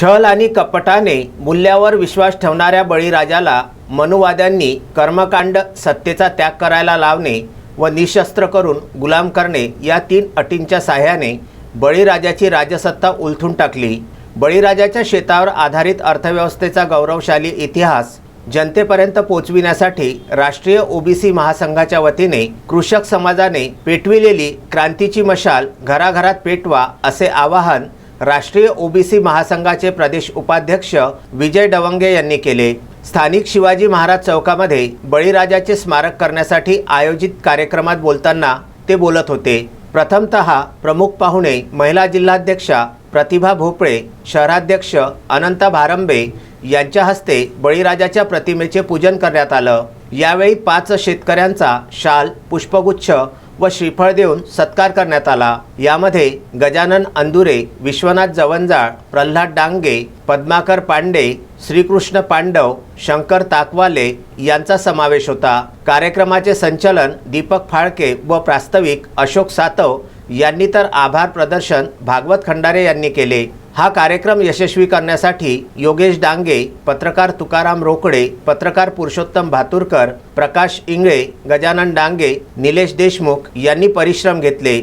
छल आणि कपटाने मूल्यावर विश्वास ठेवणाऱ्या बळीराजाला मनुवाद्यांनी कर्मकांड सत्तेचा त्याग करायला लावणे व निशस्त्र करून गुलाम करणे या तीन अटींच्या साह्याने बळीराजाची राजसत्ता उलथून टाकली. बळीराजाच्या शेतावर आधारित अर्थव्यवस्थेचा गौरवशाली इतिहास जनतेपर्यंत पोचविण्यासाठी राष्ट्रीय ओबीसी महासंघाच्या वतीने कृषक समाजाने पेटविलेली क्रांतीची मशाल घराघरात पेटवा असे आवाहन राष्ट्रीय ओबीसी महासंघाचे प्रदेश उपाध्यक्ष विजय डवंगे यांनी केले. स्थानिक शिवाजी महाराज चौकामध्ये बळीराजाचे स्मारक करण्यासाठी आयोजित कार्यक्रमात बोलताना ते बोलत होते. प्रथमतः प्रमुख पाहुणे महिला जिल्हाध्यक्षा प्रतिभा भोपळे शहराध्यक्ष अनंता भारंबे यांच्या हस्ते बळीराजाच्या प्रतिमेचे पूजन करण्यात आलं. यावेळी पाच शेतकऱ्यांचा शाल पुष्पगुच्छ व श्रीफळ देऊन सत्कार करण्यात आला. यामध्ये गजानन अंदुरे विश्वनाथ जवंजाळ प्रल्हाद डांगे पद्माकर पांडे श्रीकृष्ण पांडव शंकर ताकवाले यांचा समावेश होता. कार्यक्रमाचे संचलन दीपक फाळके व प्रास्ताविक अशोक सातव यांनी तर आभार प्रदर्शन भागवत खंडारे यांनी केले. हा कार्यक्रम यशस्वी करण्यासाठी योगेश डांगे पत्रकार तुकाराम रोकडे पत्रकार पुरुषोत्तम भातुरकर प्रकाश इंगळे गजानन डांगे निलेश देशमुख यांनी परिश्रम घेतले.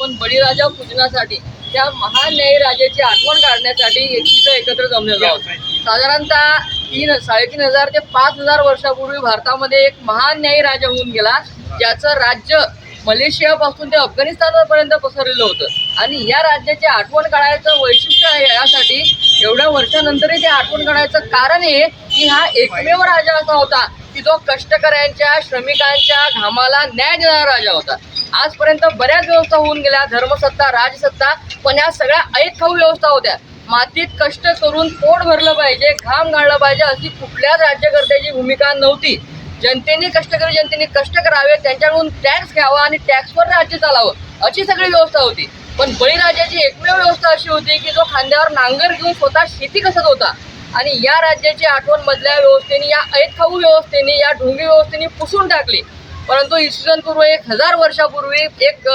पण बळीराजा पूजनासाठी त्या महान न्यायी राजाची आठवण काढण्यासाठी तिथं एकत्र जमलेलो आहोत साधारणतः तीन साडेतीन हजार ते पाच हजार वर्षापूर्वी भारतामध्ये एक महान न्यायी राजा होऊन गेला ज्याचं राज्य मलेशियापासून ते अफगाणिस्तानपर्यंत पसरलेलं होतं. आणि या राज्याची आठवण काढायचं वैशिष्ट्य आहे यासाठी एवढ्या वर्षानंतरही ते आठवण काढायचं कारण हे की हा एकमेव राजा असा होता की जो कष्टकऱ्यांच्या श्रमिकांच्या घामाला न्याय देणारा राजा होता. आजपर्यंत बऱ्याच व्यवस्था होऊन गेल्या धर्मसत्ता राजसत्ता पण या सगळ्या ऐतखाऊ व्यवस्था होत्या. मातीत कष्ट करून पोट भरलं पाहिजे घाम गाळलं पाहिजे अशी कुठल्याच राज्यकर्त्याची भूमिका नव्हती. जनतेने कष्टकरी जनतेने कष्ट करावे त्यांच्याकडून टॅक्स घ्यावा आणि टॅक्सवर राज्य चालावं अशी सगळी व्यवस्था होती. पण बळीराजाची एकमेव व्यवस्था अशी होती की जो खांद्यावर नांगर घेऊन स्वतः शेती कसत होता. आणि या राज्याची आठवण मधल्या व्यवस्थेने या ऐतखाऊ व्यवस्थेने या ढोंगी व्यवस्थेने पुसून टाकली. परंतु इसवी पूर्व एक हजार वर्षापूर्वी एक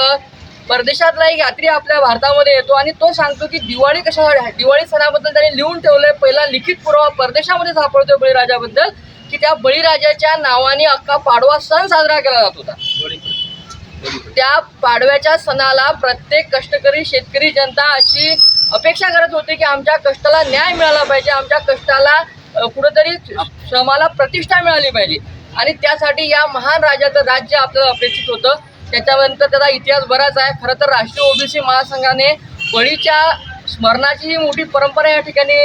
परदेशातला एक यात्री आपल्या भारतामध्ये येतो आणि तो सांगतो की दिवाळी कशासाठी दिवाळी सणाबद्दल त्याने लिहून ठेवलंय. पहिला लिखित पुरावा परदेशामध्ये सापडतो बळीराजाबद्दल. की त्या बळीराजाच्या नावाने अख्खा पाडवा सण साजरा केला जात होता. त्या पाडव्याच्या सणाला प्रत्येक कष्टकरी शेतकरी जनता अशी अपेक्षा करत होती की आमच्या कष्टाला न्याय मिळाला पाहिजे आमच्या कष्टाला कुठंतरी श्रमाला प्रतिष्ठा मिळाली पाहिजे. आणि त्यासाठी या महान राजाचं राज्य आपल्याला अपेक्षित होतं. त्याच्यानंतर त्याचा इतिहास बराच आहे. खरं तर राष्ट्रीय ओबीसी महासंघाने बळीच्या स्मरणाची ही मोठी परंपरा या ठिकाणी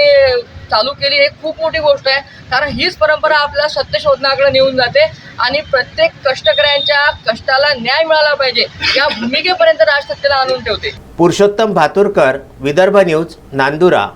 चालू केली हे खूप मोठी गोष्ट आहे. कारण हीच परंपरा आपल्या सत्य शोधनाकडे नेऊन जाते आणि प्रत्येक कष्टकऱ्यांच्या कष्टाला न्याय मिळाला पाहिजे या भूमिकेपर्यंत राजसत्तेला आणून ठेवते. पुरुषोत्तम भातुरकर विदर्भ न्यूज नांदुरा.